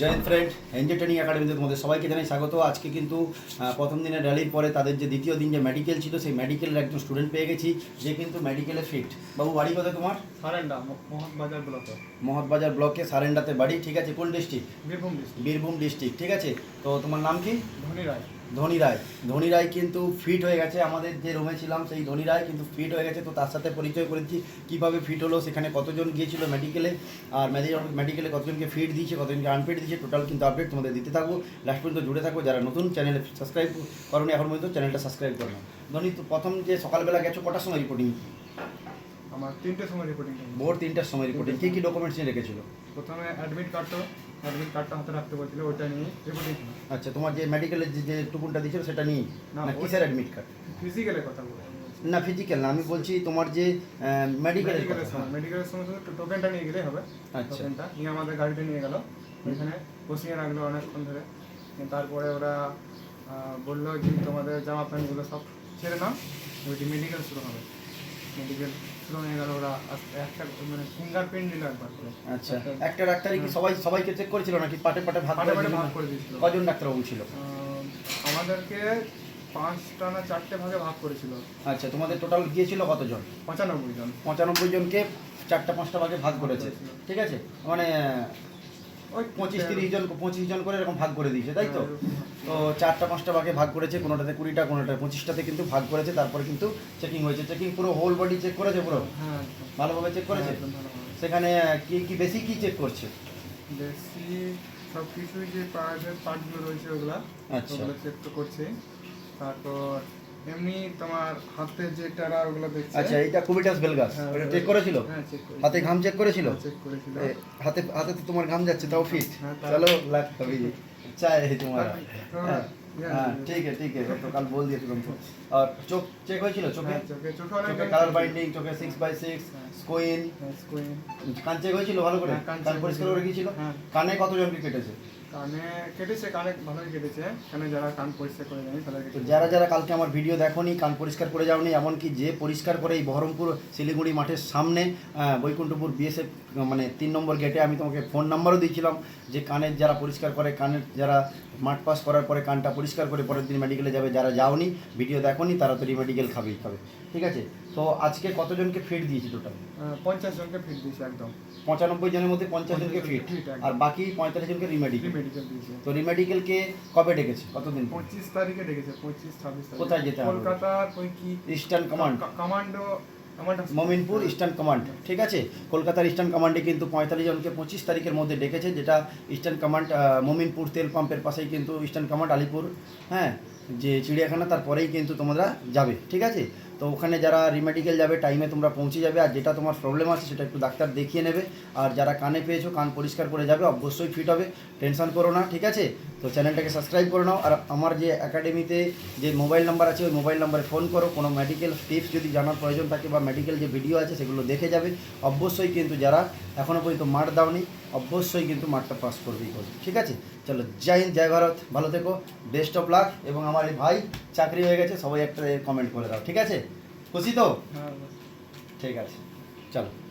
Joint friend NJ training একাডেমিতে তোমাদের সবাইকে জানাই স্বাগত। আজকে কিন্তু প্রথম দিনের র্যালির পরে তাদের যে দ্বিতীয় দিন যে মেডিকেল ছিল সেই মেডিকেলের একজন স্টুডেন্ট পেয়ে গেছি যে কিন্তু মেডিকেলে ফিট বাবু বাড়ি কোথায় তোমার? সারেন্ডা মহৎবাজার ব্লকে। মহৎবাজার ব্লকে সারেন্ডাতে বাড়ি ঠিক আছে? কোন district Birbhum district Birbhum district ঠিক আছে? তো তোমার নাম কি? ধনী রায়। ধনী রায়। ধনী রায় কিন্তু ফিট হয়ে গেছে। আমাদের যে রুমে ছিলাম সেই ধনী রায় কিন্তু ফিট হয়ে গেছে। তো তার সাথে পরিচয় করেছি কীভাবে ফিট হলো সেখানে কতজন গিয়েছিল মেডিকেলে আর মেডিকেলে কতজনকে ফিট দিয়েছে কতজনকে আনফিট দিয়েছে টোটাল কিন্তু আপডেট তোমাদের দিতে থাকব। লাস্ট পর্যন্ত জুড়ে থাকব। যারা নতুন চ্যানেলে সাবস্ক্রাইব করোনি এখন পর্যন্ত চ্যানেলটা সাবস্ক্রাইব করো। ধনী তো প্রথম যে সকালবেলা গেছো কটার সময় রিপোর্টিং আমার তিনটে সময় রিপোর্টিং ভোর তিনটার সময় রিপোর্টিং কী কী ডকুমেন্টস নিয়ে রেখেছিল? প্রথমে অ্যাডমিট কার্ডটা অ্যাডমিট কার্ডটা হাতে রাখতে বলছিল ওইটা নিয়ে রিপোর্টিং আচ্ছা তোমার যে মেডিকেলের যে যে টুকুনটা দিয়েছিল সেটা নিয়ে না, না ওই- কিসের অ্যাডমিট কার্ড ফিজিক্যালে কথা বলে না ফিজিক্যাল না আমি বলছি তোমার যে মেডিকেলের মেডিকেলের সময় শুধু টোকেনটা নিয়ে গেলেই হবে। আচ্ছা। টোকেনটা নিয়ে আমাদের গাড়িতে নিয়ে গেল। ওইখানে বসিয়ে রাখল অনেকক্ষণ ধরে। তারপরে ওরা বলল যে তোমাদের জামা প্যান্টগুলো সব ছেড়ে নাও মেডিকেল শুরু হবে। মেডিকেল হয়ে গেল ওরা একটা মানে নিল একবার করে। আচ্ছা। একটা ডাক্তারই কি সবাই সবাইকে চেক করেছিল নাকি পাটে পাটে ভাগ পাটে পাটে ভাগ করে দিয়েছিল। কজন ডাক্তারবাবু ছিল? আমাদেরকে পাঁচটা না চারটে ভাগে ভাগ করেছিল। আচ্ছা তোমাদের টোটাল গিয়েছিল কতজন? পঁচানব্বই জন। পঁচানব্বই জনকে চারটা পাঁচটা ভাগে ভাগ করেছে। ঠিক আছে? মানে ওই পঁচিশ তিরিশ জন পঁচিশ জন করে এরকম ভাগ করে দিয়েছে তাই তো? তো চারটা পাঁচটা ভাগে ভাগ করেছে কোনোটাতে কুড়িটা কোনোটাতে পঁচিশটাতে কিন্তু ভাগ করেছে তারপরে কিন্তু চেকিং হয়েছে। চেকিং পুরো হোল বডি চেক করেছে পুরো? হ্যাঁ। ভালোভাবে চেক করেছে? একদম সেখানে কি কি বেশি কি চেক করছে? বেশি সব কিছুই যে পার্টগুলো রয়েছে ওগুলা আচ্ছা। চেক তো করছে তারপর এমনি তোমার হাতে যে টারা ওগুলো দেখছে আচ্ছা এইটা কুবিটাস বেলগাস হ্যাঁ, ওটা চেক করেছিল হ্যাঁ চেক করেছে হাতে ঘাম চেক করেছিল চেক করেছিল এ, হাতে হাতে তো তোমার ঘাম যাচ্ছে তাও ফিট हाँ, ता- चलो लग कभी चाय है तुम्हारा हाँ, हाँ, yeah, हाँ yeah. ठीक है ठीक है तो कल बोल दिया तुमको और चोक चेक হয়েছিল চোখে হ্যাঁ, চোখে চোখে অনেক চোখে কালার বাইন্ডিং চোখে সিক্স বাই সিক্স হ্যাঁ। স্কোইন স্কুইন কান চেক হয়েছিল ভালো করে হ্যাঁ, কান কান check পরিষ্কার হয়েছিল। করে গিয়েছিল হ্যাঁ। কানে কতজনকে কেটেছে কানে কেটেছে কানে ভালোই কেটেছে। কানে যারা কান পরিষ্কার করে তাদেরকে যারা যারা কালকে আমার ভিডিও দেখোনি কান পরিষ্কার করে যাওনি এমনকি যে পরিষ্কার করে এই বহরমপুর শিলিগুড়ি মাঠের সামনে বৈকুণ্ঠপুর বিএসএফ মানে তিন নম্বর গেটে আমি তোমাকে ফোন নাম্বারও দিয়েছিলাম যে কানের যারা পরিষ্কার করে কানের যারা মাঠ পাস করার পরে কানটা পরিষ্কার করে পরের দিন মেডিকেলে যাবে যারা যাওনি ভিডিও দেখোনি তারা তো মেডিকেল খাবেই খাবে। ঠিক আছে? তো আজকে কতজনকে ফিট দিয়েছি টোটাল পঞ্চাশ জনকে ফিট দিয়েছে একদম। পঁচানব্বই জনের মধ্যে পঞ্চাশ জনকে ফিট আর বাকি পঁয়তাল্লিশ জনকে রিমেডিকেল তো রিমেডিকেলকে কবে ডেকেছে? কতদিন? পঁচিশ তারিখে ডেকেছে পঁচিশ ছাব্বিশ কোথায় যেতে হবে? কলকাতার কি? Eastern command commando Mominpur eastern command ঠিক আছে? কলকাতার ইস্টার্ন কমান্ডে কিন্তু পঁয়তাল্লিশ জনকে পঁচিশ তারিখের মধ্যে ডেকেছে যেটা ইস্টার্ন কমান্ড মমিনপুর তেল পাম্পের পাশেই কিন্তু ইস্টার্ন কমান্ড আলিপুর হ্যাঁ? যে চিড়িয়াখানা তারপরেই কিন্তু তোমরা যাবে। ঠিক আছে? তো ওখানে যারা রিমেডিকেল যাবে টাইমে তোমরা পৌঁছে যাবে। আর যেটা তোমার প্রবলেম আছে, সেটা একটু ডাক্তার দেখিয়ে নেবে। আর যারা কানে পেয়েছ, কান পরিষ্কার করে যাবে, অবশ্যই ফিট হবে। টেনশন করো না, ঠিক আছে? তো চ্যানেলটাকে সাবস্ক্রাইব করে নাও। আর আমার যে একাডেমিতে যে মোবাইল নাম্বার আছে, ওই মোবাইল নাম্বারে ফোন করো। কোনো মেডিকেল টিপস যদি জানার প্রয়োজন থাকে বা মেডিকেল যে ভিডিও আছে, সেগুলো দেখে যাবে। অবশ্যই কিন্তু যারা এখনও পর্যন্ত মাঠ দাওনি অবশ্যই কিন্তু মাঠটা পাস করবেই করবে। ঠিক আছে? চলো জয় হিন্দ জয় ভারত। ভালো থেকো। বেস্ট অফ লাক এবং আমার এই ভাই চাকরি হয়ে গেছে সবাই একটা কমেন্ট করে দাও। ঠিক আছে? খুশি তো? হ্যাঁ ঠিক আছে। চলো।